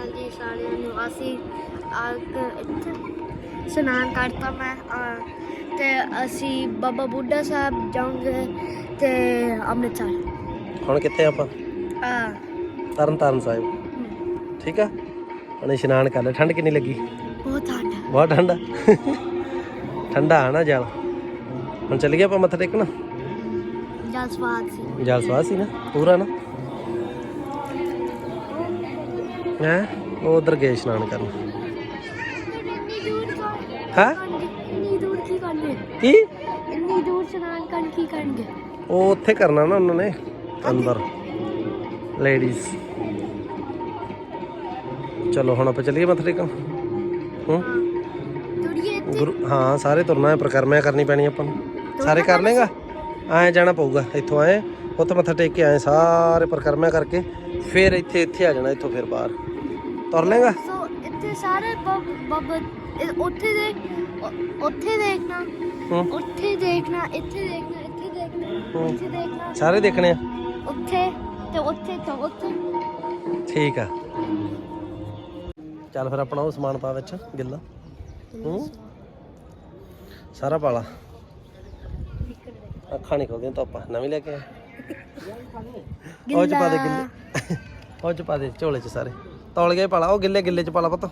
ਅਕਾਲ ਜੀ ਸਾਰਿਆਂ ਨੂੰ ਅਸੀਂ ਆ ਕੇ ਇੱਥੇ ਇਸ਼ਨਾਨ ਕਰਤਾ ਮੈਂ ਤੇ ਅਸੀਂ ਬਾਬਾ ਬੁੱਢਾ ਸਾਹਿਬ ਜਾਵਾਂਗੇ ਤੇ ਅੰਮ੍ਰਿਤਸਰ। ਹੁਣ ਕਿੱਥੇ ਆਪਾਂ? ਆ ਤਰਨ ਤਾਰਨ ਸਾਹਿਬ। ਠੀਕ ਆ? ਹੁਣ ਇਸ਼ਨਾਨ ਕਰ ਲੈ। ਠੰਡ ਕਿੰਨੀ ਲੱਗੀ? ਬਹੁਤ ਠੰਡ। ਬਹੁਤ ਠੰਡਾ ਠੰਡਾ ਆ ਨਾ ਜਲ ਹੁਣ ਚੱਲ ਗਿਆ ਆਪਾਂ ਮੱਥਾ ਟੇਕਣ? ਜਲ ਸਵਾਦ ਸੀ। ਜਲ ਸਵਾਦ ਸੀ ਨਾ? ਪੂਰਾ ਨਾ? ਹੈ? ਉਹ ਉਧਰ ਗਏ ਇਸ਼ਨਾਨ ਕਰਨ। ਹੈ? ਇੰਨੀ ਦੂਰ ਕੀ? ਕਰਨਗੇ ਕੀ ਇੰਨੀ ਦੂਰ ਇਸ਼ਨਾਨ ਕਰਨ ਕੀ ਕਰਨਗੇ ਉਹ ਉੱਥੇ ਕਰਨਾ ਨਾ ਉਹਨਾਂ ਨੇ ਅੰਦਰ। ਲੇਡੀਜ਼ ਚਲੋ ਹੁਣ ਆਪਾਂ ਚੱਲੀਏ ਮੱਥਾ ਟੇਕਣ। ਹੂੰ? ਗੁਰੂ ਹਾਂ ਸਾਰੇ ਤੁਰਨਾ ਹੈ ਪ੍ਰਕਰਮਿਆ ਕਰਨੀ ਪੈਣੀ ਆਪਾਂ ਨੂੰ। ਸਾਰੇ ਕਰ ਲੇਗਾ ਐਂ ਜਾਣਾ ਪਊਗਾ ਇੱਥੋਂ ਆਏ ਉੱਥੇ ਮੱਥਾ ਟੇਕ ਕੇ ਆਏ ਸਾਰੇ ਪ੍ਰਕਰਮਿਆ ਕਰਕੇ ਫਿਰ ਇੱਥੇ ਇੱਥੇ ਆ ਜਾਣਾ ਇੱਥੋਂ ਫਿਰ ਬਾਹਰ। ਤੁਰ ਲੇਗਾ ਸੋ ਇੱਥੇ ਸਾਰੇ ਬਾਬਾ ਉੱਥੇ ਦੇ ਉ- ਉੱਥੇ ਦੇਖਣਾ ਹੂੰ। ਉੱਥੇ ਦੇਖਣਾ ਇੱਥੇ ਦੇਖਣਾ ਇੱਥੇ ਦੇਖਣਾ ਇੱਥੇ ਦੇਖਣਾ। ਸਾਰੇ ਦੇਖਣੇ ਆ? ਉੱਥੇ ਤੇ ਉੱਥੇ ਤੇ ਉੱਥੇ। ਠੀਕ ਆ। ਚੱਲ ਫਿਰ ਆਪਣਾ ਉਹ ਸਮਾਨ ਪਾ ਵਿੱਚ ਗਿੱਲਾ। ਹੂੰ। ਸਾਰਾ ਪਾਲਾ। ਅੱਖਾਂ ਨਹੀਂ ਖੋਲਦੀਆਂ ਤਾਂ ਆਪਾਂ ਨਵੀਂ ਲੈ ਕੇ ਆਏ। ਉਹ ਚ ਪਾ ਦੇ ਗਿੱਲੇ। ਉਹ ਚ ਪਾ ਦੇ ਝੋਲੇ ਚ ਸਾਰੇ। ਤੌਲ ਗਏ ਪਾਲਾ ਉਹ ਗਿੱਲੇ ਗਿੱਲੇ ਚ ਪਾਲਾ ਪੁੱਤ।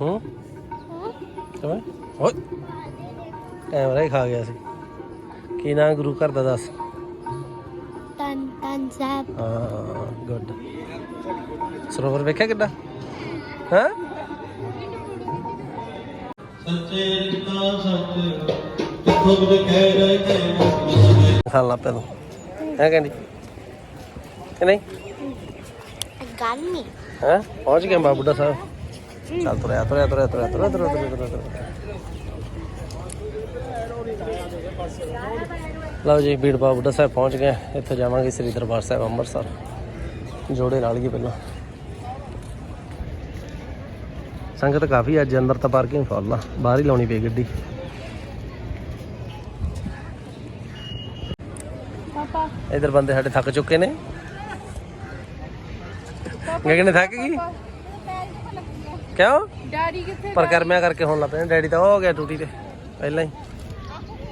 ਹੂੰ? ਕਿਵੇਂ? ਓਏ। ਕੈਮਰਾ ਹੀ ਖਾ ਗਿਆ ਸੀ। ਕੀ ਨਾਂ ਗੁਰੂ ਘਰ ਦਾ ਦੱਸ? ਤਨ ਤਨ ਸਾਹਿਬ। ਹਾਂ ਗੁੱਡ। ਸਰੋਵਰ ਵੇਖਿਆ ਕਿੱਡਾ ਹਾਂ ਸੱਚੇ ਰਿਤਾ ਸੱਚ ਕਿਥੋਂ ਵੀ ਕਹਿ ਰਹੇ ਤੇ ਖਾਣ ਲੱਗ ਪਿਆ ਤੂੰ। ਹੈ ਕਹਿੰਦੀ? ਕਿ ਨਹੀਂ? ਗੱਲ ਨਹੀਂ। ਹੈ? ਪਹੁੰਚ ਗਿਆ ਬਾਬਾ ਬੁੱਢਾ ਸਾਹਿਬ। ਚੱਲ ਤੁਰਿਆ ਤੁਰਿਆ ਤੁਰਿਆ ਤੁਰਿਆ ਤੁਰਿਆ ਤੁਰਿਆ ਤੁਰਿਆ ਤੁਰਿਆ। ਲਓ ਜੀ ਬੀੜ ਬਾਬਾ ਬੁੱਢਾ ਸਾਹਿਬ ਪਹੁੰਚ ਗਏ। ਇੱਥੇ ਜਾਵਾਂਗੇ ਸ੍ਰੀ ਦਰਬਾਰ ਸਾਹਿਬ ਅੰਮ੍ਰਿਤਸਰ। ਜੋੜੇ ਲਾ ਲਈਏ ਪਹਿਲਾਂ। ਸੰਗਤ ਕਾਫੀ ਅੱਜ ਅੰਦਰ ਤਾਂ ਪਾਰਕਿੰਗ ਫੁੱਲ ਆ ਬਾਹਰ ਹੀ ਲਾਉਣੀ ਪਈ ਗੱਡੀ। ਪਾਪਾ। ਇਧਰ ਬੰਦੇ ਸਾਡੇ ਥੱਕ ਚੁੱਕੇ ਨੇ। ਗਗਨ ਥੱਕ ਗਈ? ਕਿਉਂ? ਡੈਡੀ ਕਿੱਥੇ ਪਰ ਕਰਮਿਆ ਕਰਕੇ ਹੁਣ ਨੇ। ਡੈਡੀ ਤਾਂ ਹੋ ਗਿਆ ਡਿਊਟੀ ਤੇ ਪਹਿਲਾਂ ਹੀ।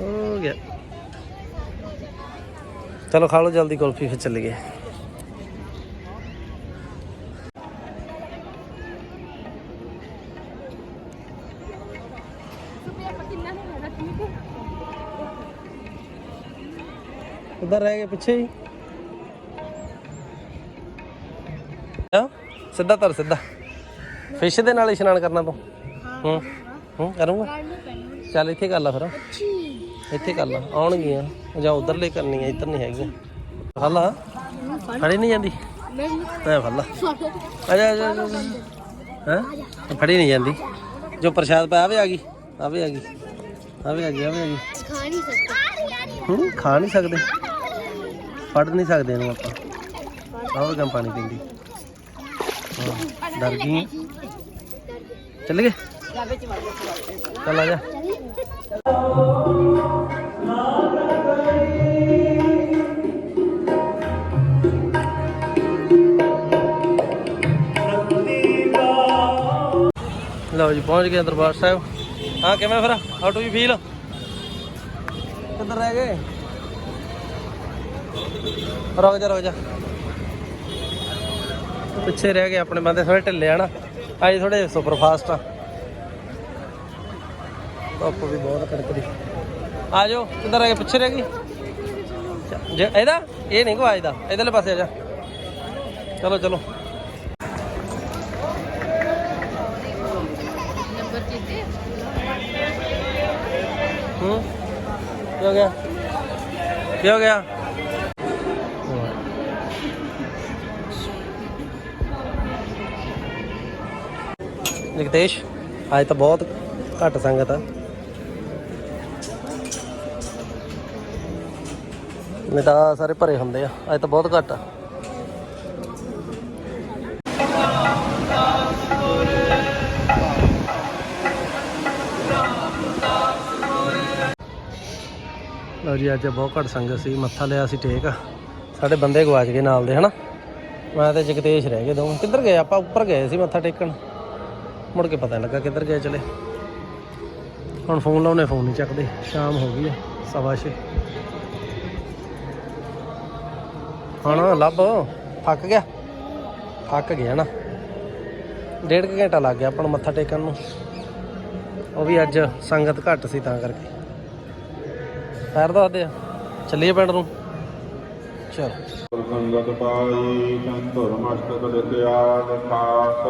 ਹੋ ਗਿਆ। ਚਲੋ ਖਾ ਲਓ ਜਲਦੀ ਕੁਲਫੀ ਫਿਰ ਚੱਲੀਏ। ਉਧਰ ਰਹਿ ਗਏ ਪਿੱਛੇ ਹੀ। ਹਾਂ ਸਿੱਧਾ ਤਰ ਸਿੱਧਾ। ਫਿਸ਼ ਦੇ ਨਾਲ ਇਸ਼ਨਾਨ ਕਰਨਾ ਤੂੰ। ਹੂੰ ਹੂੰ ਕਰੂੰਗਾ। ਚੱਲ ਇੱਥੇ ਕਰ ਲਾ ਫਿਰ। ਇੱਥੇ ਕਰ ਲਾ ਆਉਣਗੀਆਂ। ਜਾਂ ਉਧਰਲੇ ਕਰਨੀ ਹੈ ਇੱਧਰ ਨਹੀਂ ਹੈਗੀਆਂ। ਫੱਲਾ ਫੜੀ ਨਹੀਂ ਜਾਂਦੀ। ਐ ਫੱਲਾ ਆ ਜਾ ਆ ਜਾ, ਆ ਜਾ। ਹਾਂ? ਫੜੀ ਨਹੀਂ ਜਾਂਦੀ। ਜੋ ਪ੍ਰਸ਼ਾਦ ਪਾਇਆ ਆਵੇ ਆ ਗਈ। ਆਵੇ ਆ ਗਈ। ਆਵੇ ਆ ਗਈ ਆਵੇ ਆ ਗਈ। ਖਾ ਨਹੀਂ ਸਕਦਾ। ਹੂੰ ਖਾ ਨਹੀਂ ਸਕਦੇ। ਫੜ ਨਹੀਂ ਸਕਦੇ ਇਹਨੂੰ ਆਪਾਂ। ਆਵੇ ਗਮ ਪਾਣੀ ਪੀਂਦੀ। ਹਾਂ, ਡਰ ਗਈ। ਚੱਲ ਗਏ। ਚੱਲ ਆ ਜਾ। ਲਓ ਜੀ ਪਹੁੰਚ ਗਏ ਦਰਬਾਰ ਸਾਹਿਬ। ਹਾਂ ਕਿਵੇਂ ਫਿਰ? ਹਾਊ ਡੂ ਯੂ ਫੀਲ ਕਿੱਧਰ ਰਹਿ ਗਏ? ਰੁਕ ਜਾ ਰੁਕ ਜਾ। ਪਿੱਛੇ ਰਹਿ ਗਏ ਆਪਣੇ ਬੰਦੇ ਥੋੜੇ ਢਿੱਲੇ ਆ ਨਾ। ਅੱਜ ਥੋੜੇ ਸੁਪਰ ਫਾਸਟ ਆ। ਧੁੱਪ ਵੀ ਬਹੁਤ ਕੜਕਦੀ। ਆ ਜਾਓ ਕਿੱਧਰ ਰਹਿ ਗਏ? ਪਿੱਛੇ ਰਹਿ ਗਈ? ਜੇ ਇਹਦਾ? ਇਹ ਨਹੀਂ ਕੋ ਆਜਦਾ ਇਧਰਲੇ ਪਾਸੇ ਆ ਜਾ। ਚਲੋ ਚਲੋ। ਹੂੰ? ਕੀ ਹੋ ਗਿਆ? ਕੀ ਹੋ ਗਿਆ? ਜਗਦੇਸ਼ ਅੱਜ ਤਾਂ ਬਹੁਤ ਘੱਟ ਸੰਗਤ ਆ। ਨਹੀਂ ਤਾਂ ਸਾਰੇ ਭਰੇ ਹੁੰਦੇ ਆ, ਅੱਜ ਤਾਂ ਬਹੁਤ ਘੱਟ ਆ। ਲਓ ਜੀ, ਅੱਜ ਬਹੁਤ ਘੱਟ ਸੰਗਤ ਸੀ, ਮੱਥਾ ਲਿਆ ਸੀ ਟੇਕ। ਸਾਡੇ ਬੰਦੇ ਗਵਾਚ ਗਏ ਨਾਲ ਦੇ, ਹਨਾ? ਮੈਂ ਤੇ ਜਗਤੇਸ਼ ਰਹਿ ਗਏ ਦੋ ਕਿੱਧਰ ਗਏ? ਆਪਾਂ ਉੱਪਰ ਗਏ ਸੀ ਮੱਥਾ ਟੇਕਣ। ਮੁੜ ਕੇ ਪਤਾ ਨੀ ਲੱਗਾ ਕਿੱਧਰ ਗਏ ਚਲੇ। ਹੁਣ ਫੋਨ ਲਾਉਨੇ ਫੋਨ ਨਹੀਂ ਚੱਕਦੇ। ਸ਼ਾਮ ਹੋ ਗਈ ਆ ਸਵਾ ਛੇ। ਹੁਣ ਲੱਭ, ਥੱਕ ਗਿਆ। ਥੱਕ ਗਿਆ ਨਾ। ਡੇਢ ਕੁ ਘੰਟਾ ਲੱਗ ਗਿਆ ਆਪਾਂ ਨੂੰ ਮੱਥਾ ਟੇਕਣ ਨੂੰ। ਉਹ ਵੀ ਅੱਜ ਸੰਗਤ ਘੱਟ ਸੀ ਤਾਂ ਕਰਕੇ। ਪੈਰ ਦੱਸਦੇ ਆ। ਚੱਲੀਏ ਪਿੰਡ ਨੂੰ। ਚਲੋ। ਸੰਗਤ ਪਾਈ ਸੰਤੁਰ ਮਸਤਕ ਲਿਖਿਆ ਖਾਸ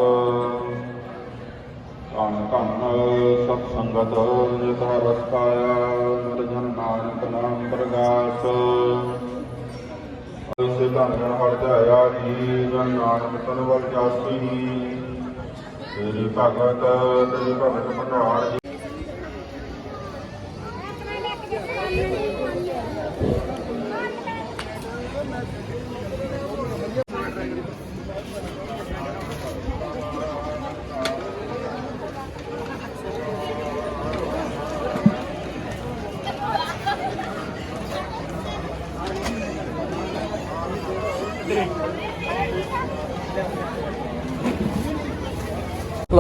ਧੰਨ ਧੰਨ ਸਤ ਸੰਗਤ ਜਿਤਾ ਰਸਕਾਇਆ ਨਰ ਜਨ ਨਾਨਕ ਨਾਮ ਪ੍ਰਗਾਸ ਇਸੇ ਧੰਨ ਜਨ ਹਰ ਜਾਇਆ ਜੀ ਜਨ ਨਾਨਕ ਤਨ ਵਲ ਜਾਸੀ ਤੇਰੀ ਭਗਤ ਤੇਰੀ ਭਗਤ ਭੰਡਾਰ ਜੀ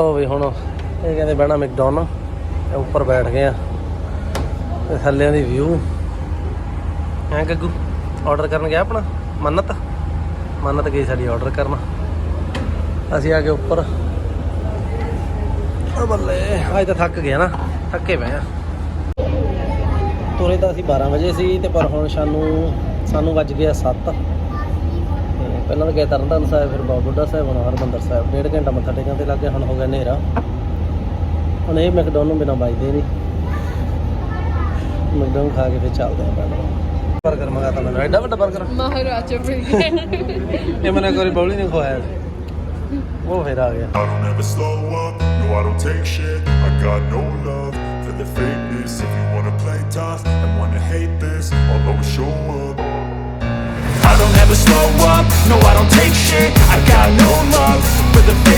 ਲੋ ਵੀ ਹੁਣ ਇਹ ਕਹਿੰਦੇ ਬਹਿਣਾ ਮੈਕਡੋਨਲ ਤੇ ਉੱਪਰ ਬੈਠ ਗਏ ਆ। ਤੇ ਥੱਲਿਆਂ ਦੀ ਵਿਊ ਐਂ ਗੱਗੂ ਆਰਡਰ ਕਰਨ ਗਿਆ ਆਪਣਾ? ਮੰਨਤ? ਮੰਨਤ ਗਈ ਸਾਡੀ ਆਰਡਰ ਕਰਨ। ਅਸੀਂ ਆ ਕੇ ਉੱਪਰ। ਓ ਬੱਲੇ, ਅੱਜ ਤਾਂ ਥੱਕ ਗਿਆ ਨਾ, ਥੱਕੇ ਪਏ ਆ। ਤੁਰੇ ਤਾਂ ਅਸੀਂ 12 ਵਜੇ ਸੀ ਤੇ ਪਰ ਹੁਣ ਸਾਨੂੰ ਸਾਨੂੰ ਵੱਜ ਗਿਆ 7 ਪਹਿਲਾਂ ਤਾਂ ਗਏ ਤਰਨਤਾਰਨ ਸਾਹਿਬ ਫਿਰ ਬਾਬਾ ਬੁੱਢਾ ਸਾਹਿਬ ਹੁਣ ਹਰਮੰਦਰ ਸਾਹਿਬ। ਡੇਢ ਘੰਟਾ ਮੱਥਾ ਟੇਕਣ ਤੇ ਲੱਗੇ ਹੁਣ ਹੋ ਗਿਆ ਹਨੇਰਾ। ਹੁਣ ਇਹ ਮੈਕਡੋਨਲ ਬਿਨਾ ਵੱਜਦੇ ਨਹੀਂ। ਮੈਕਡੋਨਲ ਖਾ ਕੇ ਫਿਰ ਚੱਲਦੇ ਆ ਪਿੰਡ ਬਰਗਰ ਮੰਗਾਤਾ ਮੈਂ ਐਡਾ ਵੱਡਾ ਬਰਗਰ। ਮਹਾਰਾਜਾ ਬਰਗਰ ਇਹ ਮੈਨੇ ਕੋਈ ਬੌਲੀ ਨਹੀਂ ਖਵਾਇਆ ਉਹ ਫਿਰ ਆ ਗਿਆ। I don't ever slow up, no I don't take shit. I got no love for the fakeness. If you wanna play tough and wanna hate this I'll always show up. I don't ever slow up, no I don't take shit. I got no love for the fake